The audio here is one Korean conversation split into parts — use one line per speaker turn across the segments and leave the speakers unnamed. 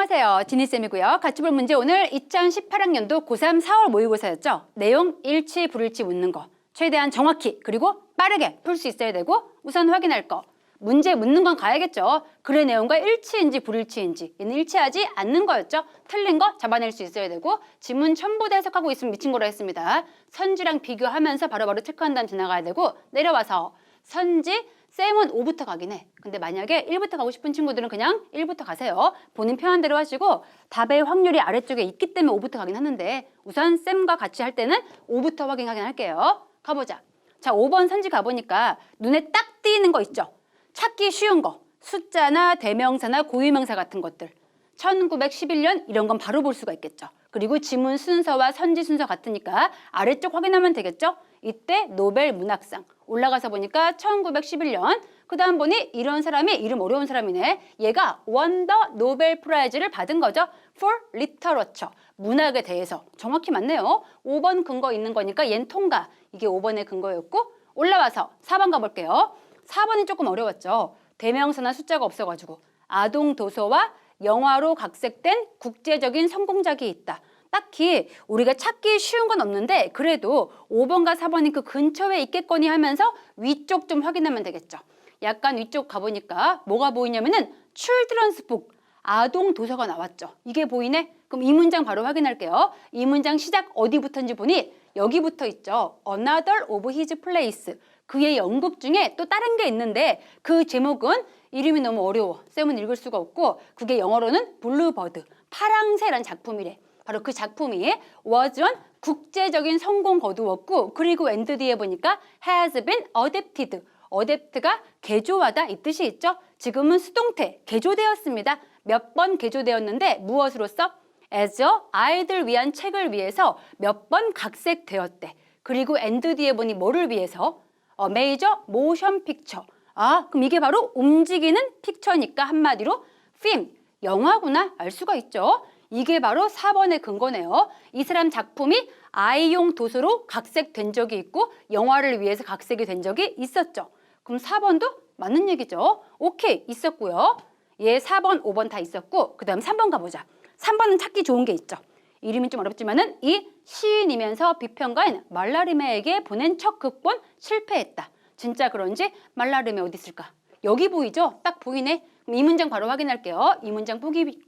안녕하세요. 지니쌤이고요. 같이 볼 문제 오늘 2018학년도 고3 4월 모의고사였죠. 내용 일치, 불일치 묻는 거. 최대한 정확히 그리고 빠르게 풀 수 있어야 되고 우선 확인할 거. 문제 묻는 건 가야겠죠. 글의 내용과 일치인지 불일치인지 얘는 일치하지 않는 거였죠. 틀린 거 잡아낼 수 있어야 되고 지문 첨부 해석하고 있으면 미친 거로 했습니다. 선지랑 비교하면서 바로바로 체크한 다음 지나가야 되고 내려와서 선지 쌤은 5부터 가긴 해. 근데 만약에 1부터 가고 싶은 친구들은 그냥 1부터 가세요. 본인 편한 대로 하시고 답의 확률이 아래쪽에 있기 때문에 5부터 가긴 하는데 우선 쌤과 같이 할 때는 5부터 확인 확인할게요. 가보자. 자, 5번 선지 가보니까 눈에 딱 띄는 거 있죠? 찾기 쉬운 거. 숫자나 대명사나 고유명사 같은 것들. 1911년 이런 건 바로 볼 수가 있겠죠. 그리고 지문 순서와 선지 순서 같으니까 아래쪽 확인하면 되겠죠. 이때 노벨 문학상 올라가서 보니까 1911년 그 다음 보니 이런 사람이 이름 어려운 사람이네. 얘가 원더 노벨 프라이즈를 받은 거죠. for literature 문학에 대해서 정확히 맞네요. 5번 근거 있는 거니까 얜 통과 이게 5번의 근거였고 올라와서 4번 가볼게요. 4번이 조금 어려웠죠. 대명사나 숫자가 없어가지고 아동 도서와 영화로 각색된 국제적인 성공작이 있다. 딱히 우리가 찾기 쉬운 건 없는데 그래도 5번과 4번이 그 근처에 있겠거니 하면서 위쪽 좀 확인하면 되겠죠. 약간 위쪽 가보니까 뭐가 보이냐면은 children's book 아동 도서가 나왔죠. 이게 보이네? 그럼 이 문장 바로 확인할게요. 이 문장 시작 어디부터인지 보니 여기부터 있죠. Another of his plays. 그의 연극 중에 또 다른 게 있는데 그 제목은 이름이 너무 어려워. 쌤은 읽을 수가 없고 그게 영어로는 블루버드, 파랑새란 작품이래. 바로 그 작품이 on 국제적인 성공 거두었고 그리고 엔드 뒤에 보니까 has been adapted. 어댑트가 개조하다 이 뜻이 있죠. 지금은 수동태 개조되었습니다. 몇 번 개조되었는데 무엇으로서? as a 아이들 위한 책을 위해서 몇 번 각색되었대. 그리고 엔드 뒤에 보니 뭐를 위해서? 어, 메이저 모션 픽처. 아, 그럼 이게 바로 움직이는 픽처니까 한마디로 필름, 영화구나 알 수가 있죠. 이게 바로 4번의 근거네요. 이 사람 작품이 아이용 도서로 각색된 적이 있고 영화를 위해서 각색이 된 적이 있었죠. 그럼 4번도 맞는 얘기죠. 오케이, 있었고요. 얘 4번, 5번 다 있었고 그 다음 3번 가보자. 3번은 찾기 좋은 게 있죠. 이름이 좀 어렵지만은 이 시인이면서 비평가인 말라리메에게 보낸 첫 극본 실패했다. 진짜 그런지 말라리메 어디 있을까? 여기 보이죠? 딱 보이네. 이 문장 바로 확인할게요. 이 문장 보기 위-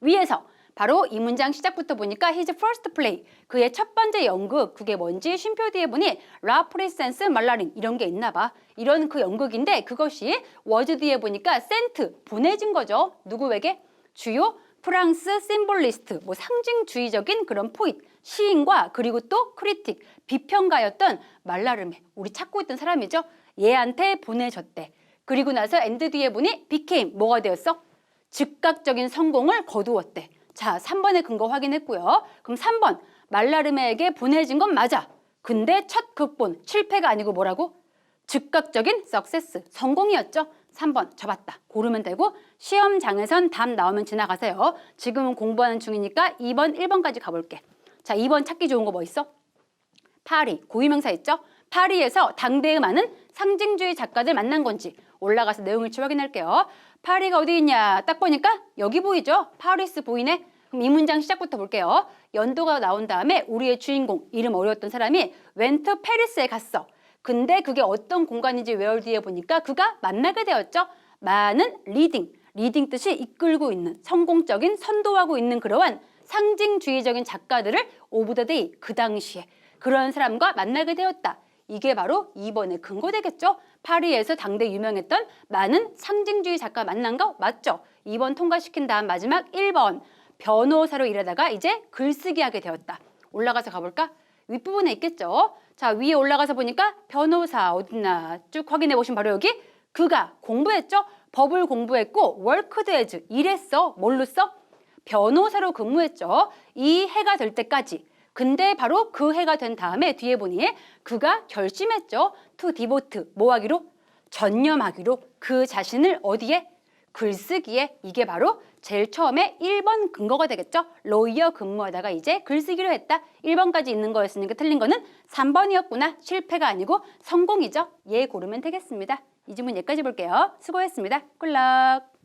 위해서 바로 이 문장 시작부터 보니까 his first play 그의 첫 번째 연극 그게 뭔지 쉼표 뒤에 보니 라 프리센스 말라린 이런 게 있나 봐 이런 그 연극인데 그것이 워즈 뒤에 보니까 센트 보내진 거죠 누구에게 주요 프랑스 심볼리스트 뭐 상징주의적인 그런 포인 시인과 그리고 또 크리틱 비평가였던 말라르메 우리 찾고 있던 사람이죠 얘한테 보내줬대 그리고 나서 엔드 뒤에 보니 became 뭐가 되었어 즉각적인 성공을 거두었대. 자, 3번의 근거 확인했고요. 그럼 3번 말라르메에게 보내진 건 맞아. 근데 첫 극본 실패가 아니고 뭐라고? 즉각적인 석세스 성공이었죠. 3번 접었다. 고르면 되고 시험장에선 답 나오면 지나가세요. 지금은 공부하는 중이니까 2번, 1번까지 가볼게. 자, 2번 찾기 좋은 거 뭐 있어? 파리 고유명사 있죠? 파리에서 당대의 많은 상징주의 작가들 만난 건지 올라가서 내용일치 확인할게요. 파리가 어디 있냐? 딱 보니까 여기 보이죠? 파리스 보이네. 그럼 이 문장 시작부터 볼게요. 연도가 나온 다음에 우리의 주인공 이름 어려웠던 사람이 웬트 페리스에 갔어. 근데 그게 어떤 공간인지 외울 뒤에 보니까 그가 만나게 되었죠. 많은 리딩, 리딩 뜻이 이끌고 있는 성공적인 선도하고 있는 그러한 상징주의적인 작가들을 오브 더 데이 그 당시에 그런 사람과 만나게 되었다. 이게 바로 2번의 근거 되겠죠? 파리에서 당대 유명했던 많은 상징주의 작가 만난 거 맞죠? 2번 통과시킨 다음 마지막 1번 변호사로 일하다가 이제 글쓰기 하게 되었다. 올라가서 가볼까? 윗부분에 있겠죠? 자, 위에 올라가서 보니까 변호사 어딨나 쭉 확인해 보시면 바로 여기 그가 공부했죠? 법을 공부했고 worked as 일했어. 뭘로 써? 변호사로 근무했죠. 이 해가 될 때까지. 근데 바로 그 해가 된 다음에 뒤에 보니 그가 결심했죠. to devote 뭐 하기로? 전념하기로 그 자신을 어디에? 글쓰기에 이게 바로 제일 처음에 1번 근거가 되겠죠. 로이어 근무하다가 이제 글쓰기로 했다. 1번까지 있는 거였으니까 틀린 거는 3번이었구나. 실패가 아니고 성공이죠. 얘 고르면 되겠습니다. 이 질문 여기까지 볼게요. 수고했습니다. 굿럭.